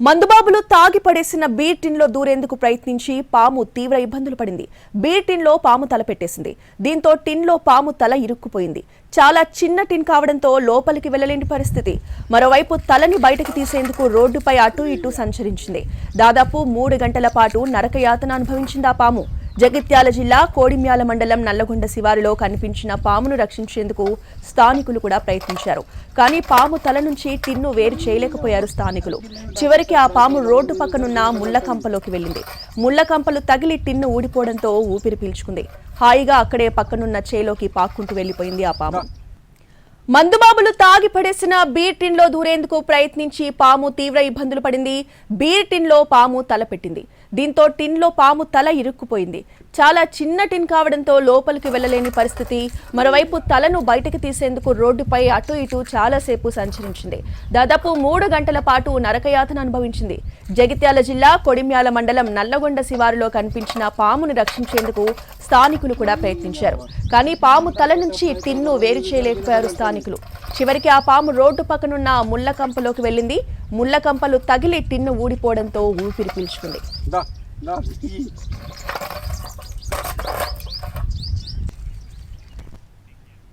మందుబాబులు తాగి పడేసిన బీర్ టిన్లో దూరేందుకు ప్రయత్నించి పాము తీవ్ర ఇబ్బందులు పడింది. బీర్ టిన్లో పాము తల పెట్టేసింది. దీంతో టిన్లో పాము తల ఇరుక్కుపోయింది. చాలా చిన్న టిన్ కావడంతో లోపలికి వెళ్ళలేని పరిస్థితి. మరోవైపు తలని బయటకు తీసేందుకు రోడ్డుపై అటూ ఇటూ సంచరించింది. దాదాపు మూడు గంటల పాటు నరకయాతన అనుభవించింది ఆ పాము. జగిత్యాల జిల్లా కోడిమ్యాల మండలం నల్లగొండ శివారులో కనిపించిన పామును రక్షించేందుకు స్థానికులు కూడా ప్రయత్నించారు. కానీ పాము తల నుంచి టిన్ను వేరు చేయలేకపోయారు స్థానికులు. చివరికి ఆ పాము రోడ్డు పక్కనున్న ముళ్ళకంపలోకి వెళ్ళింది. ముళ్ళకంపలు తగిలి టిన్ను ఊడిపోవడంతో ఊపిరి పీల్చుకుంది. హాయిగా అక్కడే పక్కనున్న చేలోకి పాక్కుంటూ వెళ్ళిపోయింది ఆ పాము. మందుబాబులు తాగి పడేసిన బీర్ టిన్లో దూరేందుకు ప్రయత్నించి పాము తీవ్ర ఇబ్బందులు పడింది. బీర్ టిన్లో పాము తల పెట్టింది దీంతో టిన్లో పాము తల ఇరుక్కుపోయింది. చాలా చిన్న టిన్ కావడంతో లోపలికి వెళ్ళలేని పరిస్థితి. మరోవైపు తలను బయటకు తీసేందుకు రోడ్డుపై అటు ఇటు చాలాసేపు సంచరించింది. దాదాపు మూడు గంటల పాటు నరకయాతన అనుభవించింది. జగిత్యాల జిల్లా కొడిమ్యాల మండలం నల్లగొండ శివారులో కనిపించిన పామును రక్షించేందుకు స్థానికులు కూడా ప్రయత్నించారు. కానీ పాము తల నుంచి టిన్ను వేరు చేయలేకపోయారు స్థానికులు. చివరికి ఆ పాము రోడ్డు పక్కనున్న ముళ్ళకంపలోకి వెళ్ళింది. ముళ్ళకంపలు తగిలి టిన్ను ఊడిపోవడంతో ఊపిరి పీల్చుకుంది.